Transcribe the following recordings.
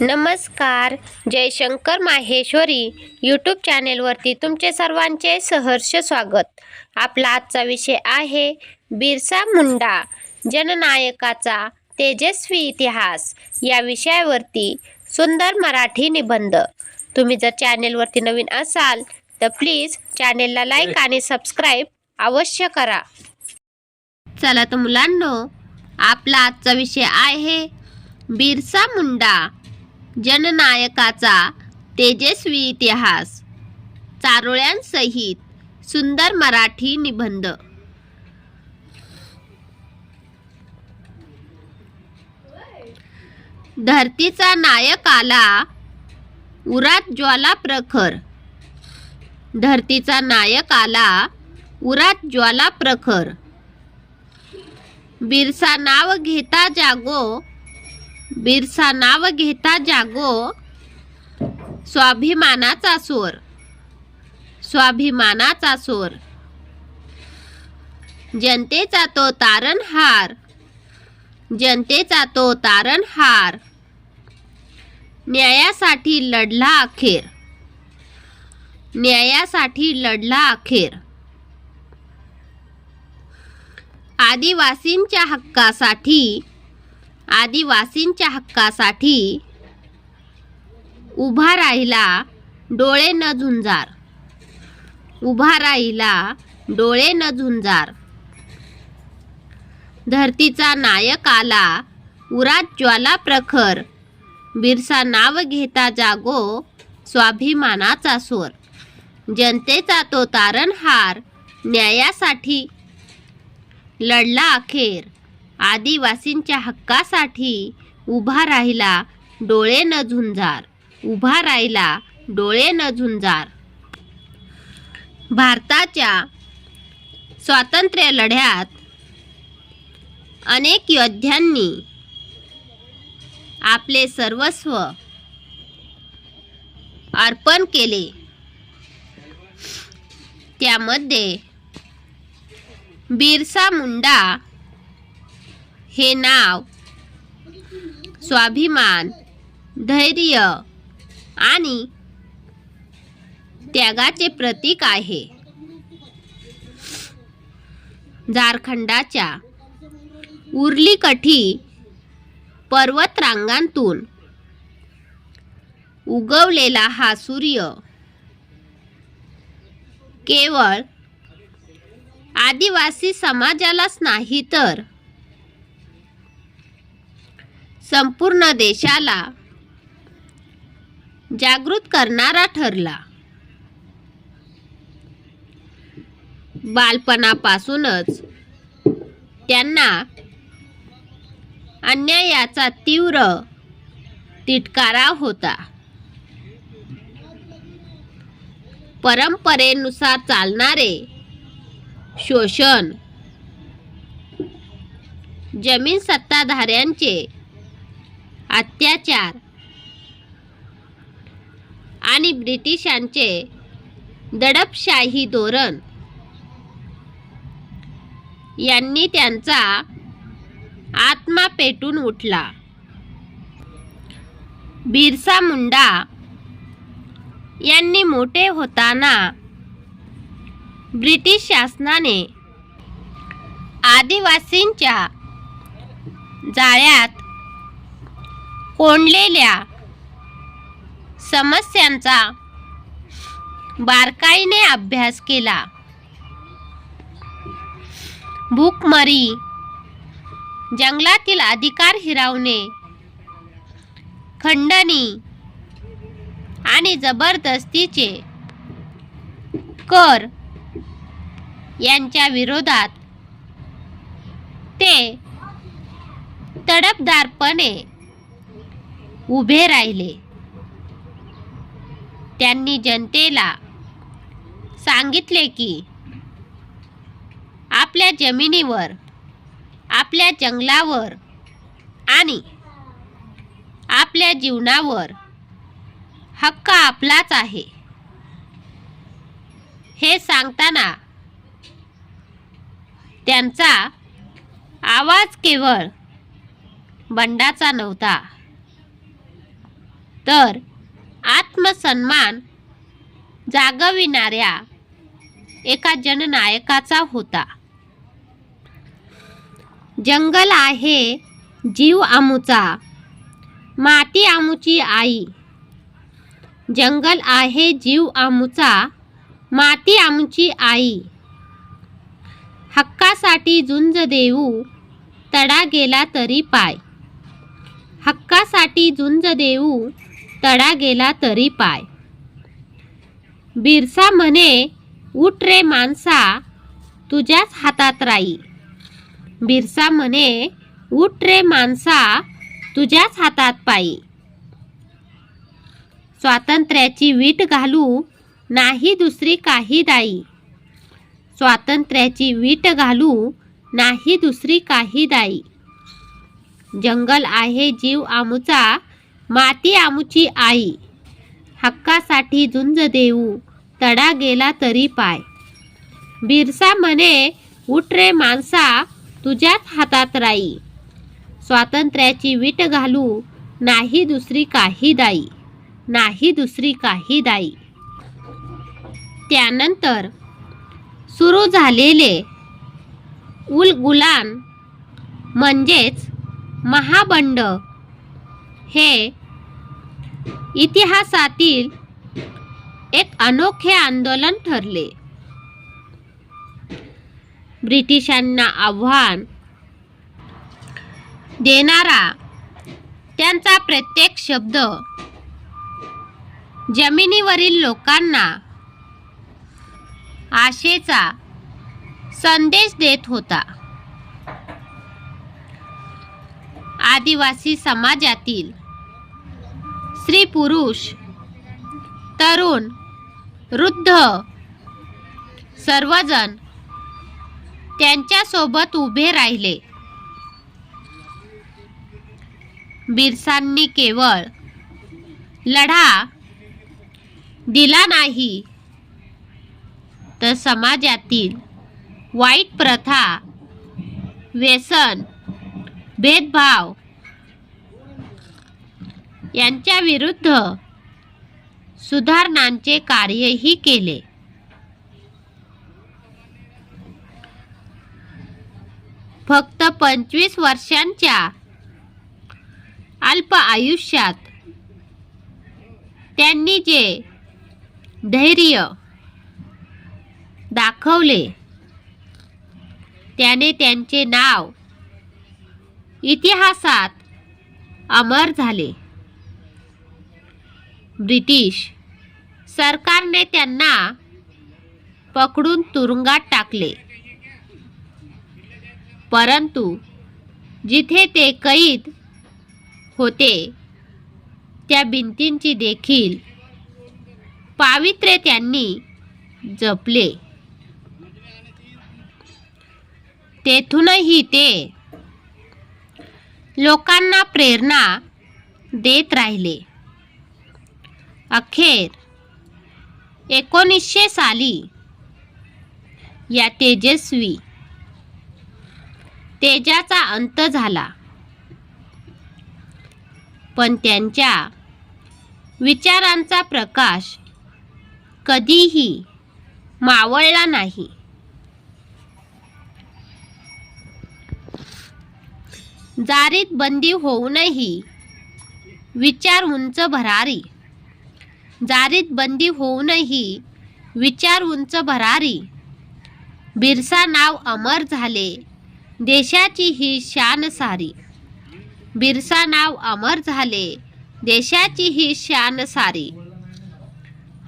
नमस्कार जयशंकर माहेश्वरी यूट्यूब चॅनेलवरती तुमचे सर्वांचे सहर्ष स्वागत. आपला आजचा विषय आहे बिरसा मुंडा जननायकाचा तेजस्वी इतिहास. या विषयावरती सुंदर मराठी निबंध. तुम्ही जर चॅनेलवरती नवीन असाल तर प्लीज चॅनेलला लाईक आणि सबस्क्राईब अवश्य करा. चला तर मुलांनो आपला आजचा विषय आहे बिरसा मुंडा. जननायकाचा तेजस्वी इतिहास. चारोळ्यांसहित सुंदर मराठी निबंध. धरतीचा नायक आला उरात ज्वाला प्रखर धरतीचा नायक आला उरात ज्वाला प्रखर बिरसा नाव घेता जागो बिरसा नाव घेता जागो. स्वाभिमानाचा सोर स्वाभिमानाचा सोर जनतेचा तो तारणहार जनतेचा तो तारणहार न्यायासाठी लढला अखेर. न्यायासाठी लढला अखेर. आदिवासींच्या हक्कासाठी आदिवासींच्या हक्कासाठी उभा राहिला डोळे न झुंजार. उभा राहिला डोळे न झुंजार. धरतीचा नायक आला उरात ज्वाला प्रखर. बिरसा नाव घेता जागो स्वाभिमानाचा स्वर. जनतेचा तो तारणहार न्यायासाठी लढला अखेर. आदिवासींच्या हक्कासाठी उभा राहिला डोळे न झुंजार. उभा राहिला डोळे न झुंजार. भारताच्या स्वातंत्र्य लढ्यात अनेक योद्ध्यांनी आपले सर्वस्व अर्पण केले. त्यामध्ये बिरसा मुंडा हे नाव. स्वाभिमान धैर्य आणि त्यागाचे प्रतीक आहे. झारखंडाच्या उरलीकठी पर्वतरांगांतून उगवलेला हा सूर्य केवळ आदिवासी समाजालाच नाही तर संपूर्ण देशाला जागृत करणारा ठरला. बालपणापासूनच त्यांना अन्यायाचा तीव्र तिटकारा होता. परंपरेनुसार चालणारे शोषण जमीन सत्ताधाऱ्यांचे अत्याचार. आणि ब्रिटिशांचे दडपशाही धोरण. यांनी त्यांचा आत्मा पेटून उठला. बिरसा मुंडा यांनी मोठे होताना ब्रिटिश शासनाने आदिवासींच्या जाळ्यात कोंडलेल्या समस्यांचा बारकाईने अभ्यास केला. भूकमरी जंगलातील अधिकार हिरावणे खंडणी आणि जबरदस्तीचे कर यांच्या विरोधात ते तडपदारपणे उभे राहिले. त्यांनी जनतेला सांगितले की आपल्या जमिनीवर आपल्या जंगलावर आणि आपल्या जीवनावर हक्क आपलाच आहे. हे सांगताना त्यांचा आवाज केवळ बंडाचा नव्हता. तर आत्मसन्मान जागविणाऱ्या एका जननायकाचा होता. जंगल आहे जीव आमूचा माती आमूची आई. जंगल आहे जीव आमूचा माती आमची आई. हक्कासाठी झुंज देऊ तडा गेला तरी पाय. हक्कासाठी झुंज देऊ तडा गेला तरी पाय. बिरसा म्हणे उठ रे माणसा तुझ्याच हातात राई. बिरसा म्हणे उठ रे माणसा तुझ्याच हातात पायी. स्वातंत्र्याची वीट घालू नाही दुसरी काही दाई. स्वातंत्र्याची वीट घालू नाही दुसरी काही दाई. जंगल आहे जीव आमुचा माती आमुची आई. हक्कासाठी झुंज देऊ. तडा गेला तरी पाय. बिरसा म्हणे उठ रे माणसा तुझ्याच हातात राई. स्वातंत्र्याची वीट घालू नाही दुसरी काही दाई. नाही दुसरी काही दाई. त्यानंतर सुरू झालेले उलगुलान म्हणजेच महाबंड हे इतिहासातील एक अनोखे आंदोलन ठरले. ब्रिटिशांना आव्हान देणारा त्यांचा प्रत्येक शब्द जमिनीवरील लोकांना आशेचा संदेश देत होता. आदिवासी समाजातील स्त्री पुरुष तरुण वृद्ध सर्वजण त्यांच्यासोबत उभे राहिले. बिरसांनी केवळ लढा दिला नाही तर समाजातील वाईट प्रथा व्यसन भेदभाव यांच्या विरुद्ध सुधारणांचे कार्यही केले. फक्त पंचवीस वर्षांच्या अल्प आयुष्यात त्यांनी जे धैर्य दाखवले त्याने त्यांचे नाव इतिहासात अमर झाले. ब्रिटिश. सरकारने त्यांना पकडून तुरुंगात टाकले. परंतु जिथे ते कैद होते त्या भिंतींची देखील पावित्र्य त्यांनी जपले. तेथूनही ते लोकांना प्रेरणा देत राहिले. अखेर. एकोणीसशे साली. या तेजस्वी तेजाचा अंत झाला. पण त्यांच्या विचारांचा प्रकाश कधीही मावळला नाही. जारीत बंदी होऊनही विचार उंच भरारी. जारीत बंदी होऊनही विचार उंच भरारी. बिरसा नाव अमर झाले देशाची ही शान सारी. बिरसा नाव अमर झाले देशाची ही शान सारी.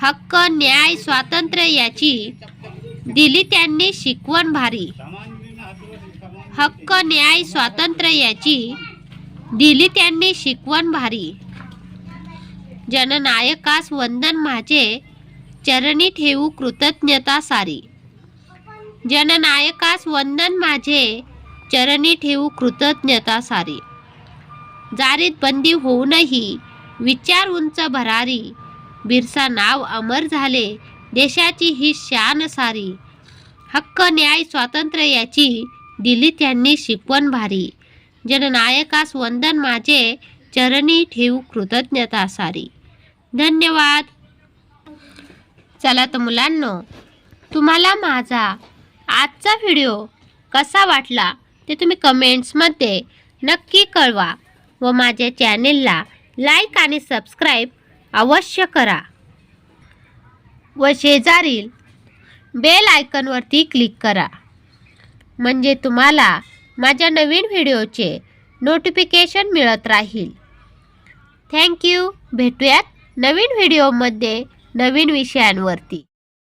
हक्क न्याय स्वातंत्र्य याची दिली त्यांनी शिकवण भारी. हक्क न्याय स्वातंत्र्य याची दिली त्यांनी शिकवण भारी. जननायकास वंदन माझे चरणी ठेवू कृतज्ञता सारी. जननायकास वंदन माझे चरणी ठेवू कृतज्ञता सारी. जारीत बंदी होऊनही विचार उंच भरारी. बिरसा नाव अमर झाले देशाची ही शान सारी. हक्क न्याय स्वातंत्र्य याची दिली त्यांनी शिकवण भारी. जननायकास वंदन माझे चरणी ठेवू कृतज्ञता सारी. धन्यवाद. चला तर मुलांनो तुम्हाला माझा आजचा व्हिडिओ कसा वाटला ते तुम्ही कमेंट्समध्ये नक्की कळवा व माझ्या चॅनेलला लाईक आणि सबस्क्राईब अवश्य करा व शेजारील बेल आयकनवरती क्लिक करा. म्हणजे तुम्हाला माझ्या नवीन व्हिडिओचे नोटिफिकेशन मिळत राहील. थँक्यू भेटूयात नवीन व्हिडिओमध्ये नवीन विषयांवरती.